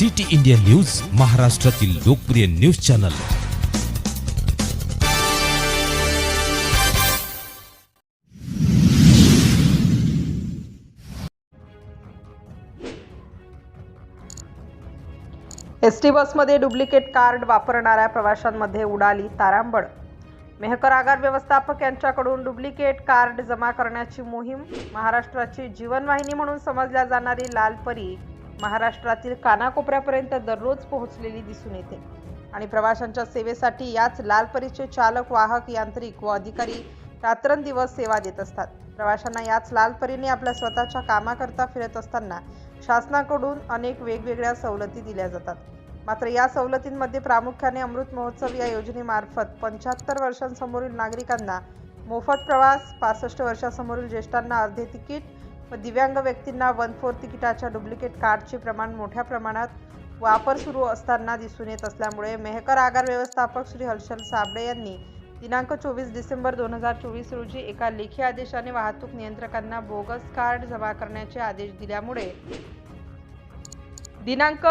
City India news महाराष्ट्रातील लोकप्रिय news channel. S T बसमध्ये डुप्लिकेट कार्ड वापरणाऱ्या प्रवाशांमध्ये उडाली तारांबळ. मेहकर आगार व्यवस्थापक यांच्याकडून डुप्लिकेट कार्ड जमा करण्याची मोहीम महाराष्ट्राची जीवनवाहिनी म्हणून समजल्या जाणारी लाल परी महाराष्ट्रातील कानाकोपऱ्यापर्यंत दररोज पोहोचलेली दिसून येते. आणि प्रवाशांच्या सेवेसाठी याच लाल परीचे चालक वाहक यांत्रिक व अधिकारी रात्रंदिवस सेवा देत असतात. प्रवाशांना याच लाल परीने आपल्या स्वतःच्या कामाकरता फिरत असताना शासनाकडून अनेक वेगवेगळ्या सवलती दिल्या जातात. मात्र या सवलतींमध्ये प्रामुख्याने अमृत महोत्सव या योजनेमार्फत पंच्याहत्तर वर्षांसमोरील नागरिकांना मोफत प्रवास पासष्ट वर्षासमोरील ज्येष्ठांना अर्धे तिकीट व दिव्यांग व्यक्तींना वन फोर तिकिटाच्या डुप्लिकेट कार्डचे प्रमाण मोठ्या प्रमाणात वापर सुरू असताना दिसून येत असल्यामुळे मेहकर आगार व्यवस्थापक श्री हर्षल साबळे यांनी दिनांक चोवीस डिसेंबर दोन हजार चोवीस रोजी एका लेखी आदेशाने वाहतूक नियंत्रकांना बोगस कार्ड जमा करण्याचे आदेश दिल्यामुळे दिनांक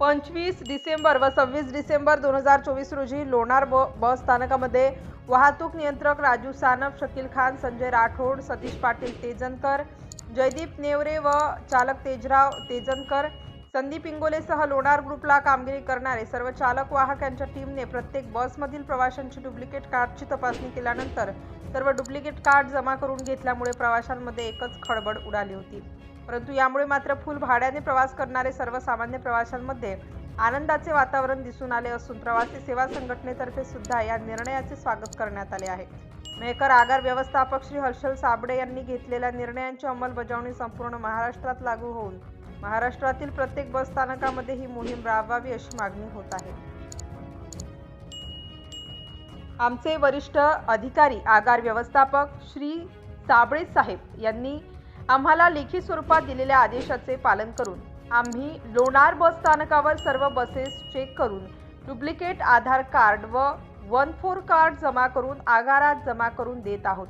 पंचवीस डिसेंबर व सव्वीस डिसेंबर दोन हजार चोवीस रोजी लोणार ब बस स्थानकामध्ये वाहतूक नियंत्रक राजू सानप शकील खान संजय राठोड सतीश पाटील तेजनकर जयदीप नेवरे व चालक तेजराव तेजनकर संदीप इंगोलेसह लोणार ग्रुपला कामगिरी करणारे सर्व चालक वाहक यांच्या टीमने प्रत्येक बसमधील प्रवाशांची डुप्लिकेट कार्डची तपासणी केल्यानंतर सर्व डुप्लिकेट कार्ड जमा करून घेतल्यामुळे प्रवाशांमध्ये एकच खळबळ उडाली होती. परंतु यामुळे मात्र फुल भाड्याने प्रवास करणारे सर्वसामान्य प्रवाशांमध्ये आनंदाचे वातावरण दिसून आले असून प्रवासी सेवा संघटनेतर्फे सुद्धा या निर्णयाचे स्वागत करण्यात आले आहे. मेकर आगार व्यवस्थापक श्री हर्षल साबळे यांनी घेतलेल्या निर्णयांची अंमलबजावणी संपूर्ण महाराष्ट्रात लागू होऊन महाराष्ट्रातील प्रत्येक बस स्थानकामध्ये ही मोहीम राबवावी अशी मागणी होत आहे. आमचे वरिष्ठ अधिकारी आगार व्यवस्थापक श्री साबळे साहेब यांनी आम्हाला लेखी स्वरूपात दिलेल्या आदेशाचे पालन करून आम्ही लोणार बस स्थानकावर सर्व बसेस चेक करून डुप्लिकेट आधार कार्ड व वन फोर कार्ड जमा करून आगारात जमा करून देत आहोत.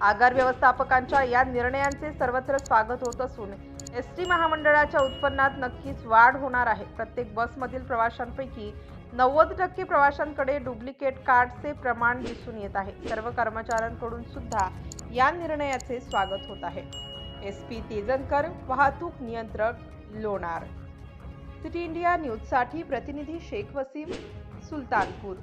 आगार व्यवस्थापकांच्या या निर्णयांचे सर्वत्र स्वागत होत असून एस टी महामंडळाच्या उत्पन्नात नक्कीच वाढ होणार आहे. प्रत्येक बसमधील प्रवाशांपैकी नव्वद टक्के प्रवाशांकडे डुप्लिकेट कार्डचे प्रमाण दिसून येत आहे. सर्व कर्मचाऱ्यांकडून सुद्धा या निर्णयाचे स्वागत होत आहे. एस पी तेजनकर वाहतूक नियंत्रक लोणार. सिटी इंडिया न्यूजसाठी प्रतिनिधी शेख वसीम सुलतानपूर.